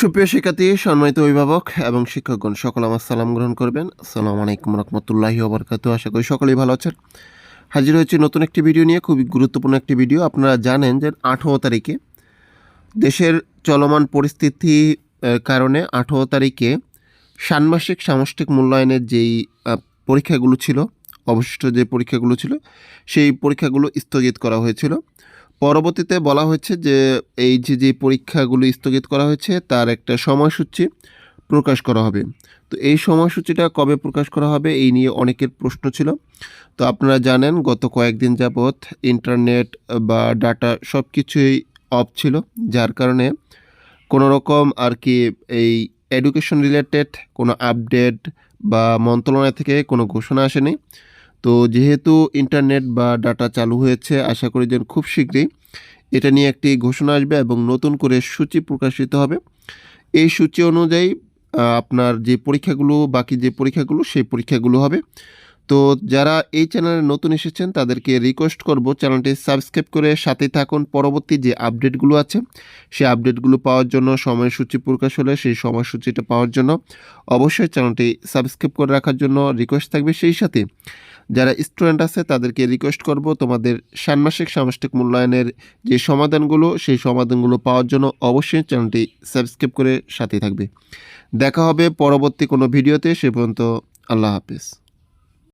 সুপ্রিয় শিক্ষার্থী, সম্মানিত অভিভাবক এবং শিক্ষকগণ, সকল আমার সালাম গ্রহণ করবেন। আসসালামু আলাইকুম রহমতুল্লাহি ওবরকাত আশা করি সকলেই ভালো আছেন। হাজির হয়েছে নতুন একটি ভিডিও নিয়ে, খুবই গুরুত্বপূর্ণ একটি ভিডিও। আপনারা জানেন যে আঠেরো তারিখে দেশের চলমান পরিস্থিতি কারণে আঠেরো তারিখে ষান্মাসিক সামষ্টিক মূল্যায়নের যেই পরীক্ষাগুলো ছিল, অবশিষ্ট যে পরীক্ষাগুলো ছিল, সেই পরীক্ষাগুলো স্থগিত করা হয়েছিল। পরবর্তীতে বলা হয়েছে যে এই যে যে পরীক্ষাগুলো স্থগিত করা হয়েছে, তার একটা সময়সূচি প্রকাশ করা হবে। তো এই সময়সূচিটা কবে প্রকাশ করা হবে, এই নিয়ে অনেকের প্রশ্ন ছিল। তো আপনারা জানেন, গত কয়েকদিন যাবৎ ইন্টারনেট বা ডাটা সব কিছুই অফ ছিল, যার কারণে কোনো রকম আর কি এই এডুকেশন রিলেটেড কোনো আপডেট বা মন্ত্রণালয় থেকে কোনো ঘোষণা আসেনি। তো যেহেতু ইন্টারনেট বা ডাটা চালু হয়েছে, আশা করি যেন খুব শীঘ্রই এটা নিয়ে একটি ঘোষণা আসবে এবং নতুন করে সূচি প্রকাশিত হবে। এই সূচি অনুযায়ী আপনার যে পরীক্ষাগুলো, বাকি যে পরীক্ষাগুলো, সেই পরীক্ষাগুলো হবে। তো যারা এই চ্যানেলে নতুন এসেছেন, তাদেরকে রিকোয়েস্ট করব চ্যানেলটি সাবস্ক্রাইব করে সাথে থাকুন। পরবর্তী যে আপডেটগুলো আছে, সেই আপডেটগুলো পাওয়ার জন্য সময়সূচি প্রকাশ হলে সেই সময়সূচিটা পাওয়ার জন্য অবশ্যই চ্যানেলটি সাবস্ক্রাইব করে রাখার জন্য রিকোয়েস্ট থাকবে। সেই সাথে যারা স্টুডেন্ট আছে, তাদেরকে রিকোয়েস্ট করব তোমাদের ষান্মাসিক সামষ্টিক মূল্যায়নের যে সমাধানগুলো, সেই সমাধানগুলো পাওয়ার জন্য অবশ্যই চ্যানেলটি সাবস্ক্রাইব করে সাথে থাকবে। দেখা হবে পরবর্তী কোনো ভিডিওতে, সে পর্যন্ত আল্লাহ হাফিজ।